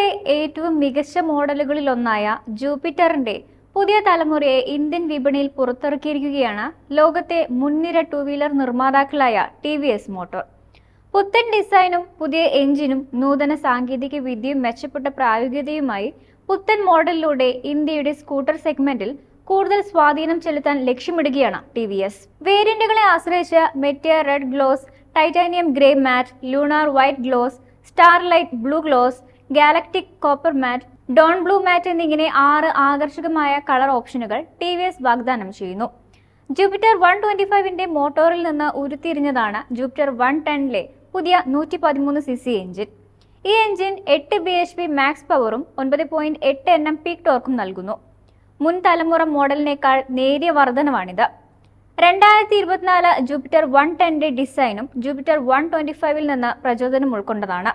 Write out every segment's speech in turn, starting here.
ലോകത്തിലെ ഏറ്റവും മികച്ച മോഡലുകളിലൊന്നായ ജൂപ്പിറ്ററിന്റെ പുതിയ തലമുറയെ ഇന്ത്യൻ വിപണിയിൽ പുറത്തിറക്കിയിരിക്കുകയാണ് ലോകത്തെ മുൻനിര ടൂ വീലർ നിർമ്മാതാക്കളായ ടി വി എസ് മോട്ടോർ പുത്തൻ ഡിസൈനും പുതിയ എഞ്ചിനും നൂതന സാങ്കേതിക വിദ്യയും മെച്ചപ്പെട്ട പ്രായോഗികതയുമായി പുത്തൻ മോഡലിലൂടെ ഇന്ത്യയുടെ സ്കൂട്ടർ സെഗ്മെന്റിൽ കൂടുതൽ സ്വാധീനം ചെലുത്താൻ ലക്ഷ്യമിടുകയാണ് ടി വി എസ് വേരിയന്റുകളെ ആശ്രയിച്ച് meteor red gloss titanium grey matte lunar white gloss starlight blue gloss galactic copper matte dawn blue matte എന്നിങ്ങനെ ആറ് ആകർഷകമായ കളർ ഓപ്ഷനുകൾ ടി വി എസ് വാഗ്ദാനം ചെയ്യുന്നു. ജൂപ്പിറ്റർ വൺ ട്വന്റി ഫൈവിന്റെ മോട്ടോറിൽ നിന്ന് ഉരുത്തിരിഞ്ഞതാണ് ജൂപ്പിറ്റർ വൺ ടെന്നിലെ പുതിയ നൂറ്റി പതിമൂന്ന് സി സി എഞ്ചിൻ. ഈ എഞ്ചിൻ എട്ട് ബി എച്ച് പി മാക്സ് പവറും ഒൻപത് പോയിന്റ് എട്ട് എൻ എം പീക്ക് ടോർക്കും നൽകുന്നു. മുൻ തലമുറ മോഡലിനേക്കാൾ നേരിയ വർധനമാണിത് രണ്ടായിരത്തി ഇരുപത്തിനാല് ജൂപ്പിറ്റർ വൺ ടെന്റെ ഡിസൈനും ജൂപ്പിറ്റർ വൺ ട്വന്റി ഫൈവിൽ നിന്ന് പ്രചോദനം ഉൾക്കൊണ്ടതാണ്.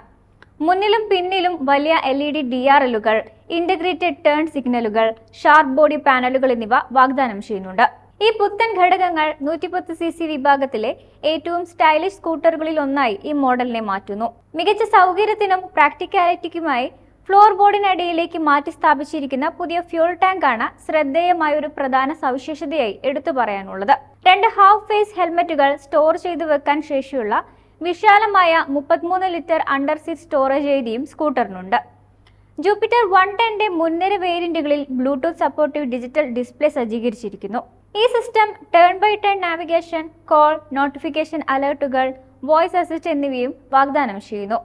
മുന്നിലും പിന്നിലും വലിയ L E D D R എല്ലുകൾ ഇന്റഗ്രേറ്റഡ് ടേൺ സിഗ്നലുകൾ ഷാർപ്പ് ബോഡി പാനലുകൾ എന്നിവ വാഗ്ദാനം ചെയ്യുന്നുണ്ട്. ഈ പുത്തൻ ഘടകങ്ങൾ നൂറ്റിപ്പത്ത് സി സി വിഭാഗത്തിലെ ഏറ്റവും സ്റ്റൈലിഷ് സ്കൂട്ടറുകളിൽ ഒന്നായി ഈ മോഡലിനെ മാറ്റുന്നു. മികച്ച സൗകര്യത്തിനും പ്രാക്ടിക്കാലിറ്റിക്കുമായി ഫ്ലോർ ബോർഡിനടിയിലേക്ക് മാറ്റി സ്ഥാപിച്ചിരിക്കുന്ന പുതിയ ഫ്യൂൾ ടാങ്കാണ് ശ്രദ്ധേയമായ ഒരു പ്രധാന സവിശേഷതയായി എടുത്തു പറയാനുള്ളത്. രണ്ട് ഹാഫ് ഫേസ് ഹെൽമറ്റുകൾ സ്റ്റോർ ചെയ്തു വെക്കാൻ ശേഷിയുള്ള വിശാലമായ മുപ്പത്തിമൂന്ന് ലിറ്റർ അണ്ടർ സീറ്റ് സ്റ്റോറേജ് ഏരിയയും സ്കൂട്ടറിനുണ്ട്. ജൂപ്പിറ്റർ വൺ ടെന്റെ മുൻനിര വേരിയന്റുകളിൽ ബ്ലൂടൂത്ത് സപ്പോർട്ടീവ് ഡിജിറ്റൽ ഡിസ്പ്ലേ സജ്ജീകരിച്ചിരിക്കുന്നു. ഈ system turn by turn navigation call notification അലേർട്ടുകൾ voice assist എന്നിവയും വാഗ്ദാനം ചെയ്യുന്നു.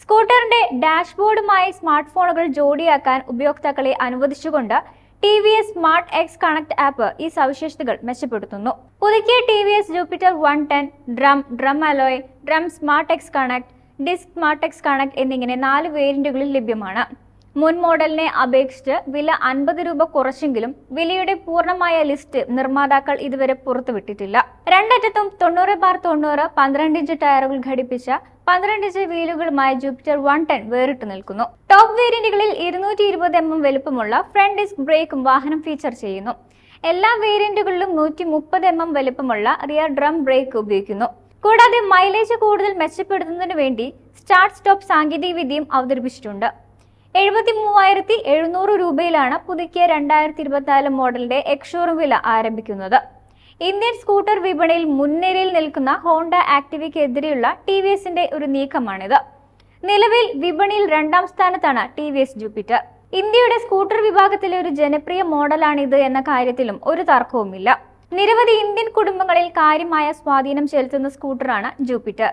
സ്കൂട്ടറിന്റെ ഡാഷ്ബോർഡുമായി സ്മാർട്ട് ഫോണുകൾ ജോഡിയാക്കാൻ ഉപയോക്താക്കളെ അനുവദിച്ചുകൊണ്ട് T V S smart X connect app ഈ സവിശേഷതകൾ മെച്ചപ്പെടുത്തുന്നു. പുതുക്കിയ T V S Jupiter one ten drum drum alloy drum smart X connect disc smart X connect എന്നിങ്ങനെ നാല് വേരിയന്റുകളിൽ ലഭ്യമാണ്. മുൻ മോഡലിനെ അപേക്ഷിച്ച് വില അൻപത് രൂപ കുറച്ചെങ്കിലും വിലയുടെ പൂർണമായ ലിസ്റ്റ് നിർമ്മാതാക്കൾ ഇതുവരെ പുറത്തുവിട്ടിട്ടില്ല. രണ്ടറ്റത്തും തൊണ്ണൂറ് ബാർ തൊണ്ണൂറ് പന്ത്രണ്ട് ഇഞ്ച് ടയറുകൾ ഘടിപ്പിച്ച പന്ത്രണ്ട് ഇഞ്ച് വീലുകളുമായി ജൂപ്പിറ്റർ വൺ ടെൻ വേറിട്ട് നിൽക്കുന്നു. ടോപ്പ് വേരിയന്റുകളിൽ ഇരുന്നൂറ്റി ഇരുപത് എം എം വലുപ്പമുള്ള ഫ്രണ്ട് ഡിസ്ക് ബ്രേക്കും വാഹനം ഫീച്ചർ ചെയ്യുന്നു. എല്ലാ വേരിയന്റുകളിലും നൂറ്റി മുപ്പത് എം എം വലുപ്പമുള്ള റിയർ ഡ്രം ബ്രേക്ക് ഉപയോഗിക്കുന്നു. കൂടാതെ മൈലേജ് കൂടുതൽ മെച്ചപ്പെടുത്തുന്നതിന് വേണ്ടി സ്റ്റാർട്ട് സ്റ്റോപ്പ് സാങ്കേതികവിദ്യയും അവതരിപ്പിച്ചിട്ടുണ്ട്. എഴുപത്തി മൂവായിരത്തി എഴുന്നൂറ് രൂപയിലാണ് പുതുക്കിയ രണ്ടായിരത്തി ഇരുപത്തിനാല് മോഡലിന്റെ എക്സ്ഷോറും വില ആരംഭിക്കുന്നത്. ഇന്ത്യൻ സ്കൂട്ടർ വിപണിയിൽ മുൻനിരയിൽ നിൽക്കുന്ന ഹോണ്ട ആക്ടിവയ്ക്കെതിരെയുള്ള ടി വി എസിന്റെ ഒരു നീക്കമാണിത്. നിലവിൽ വിപണിയിൽ രണ്ടാം സ്ഥാനത്താണ് ടി വി എസ് ജൂപ്പിറ്റർ. ഇന്ത്യയുടെ സ്കൂട്ടർ വിഭാഗത്തിലെ ഒരു ജനപ്രിയ മോഡലാണിത് എന്ന കാര്യത്തിലും ഒരു തർക്കവുമില്ല. നിരവധി ഇന്ത്യൻ കുടുംബങ്ങളിൽ കാര്യമായ സ്വാധീനം ചെലുത്തുന്ന സ്കൂട്ടറാണ് ജൂപ്പിറ്റർ.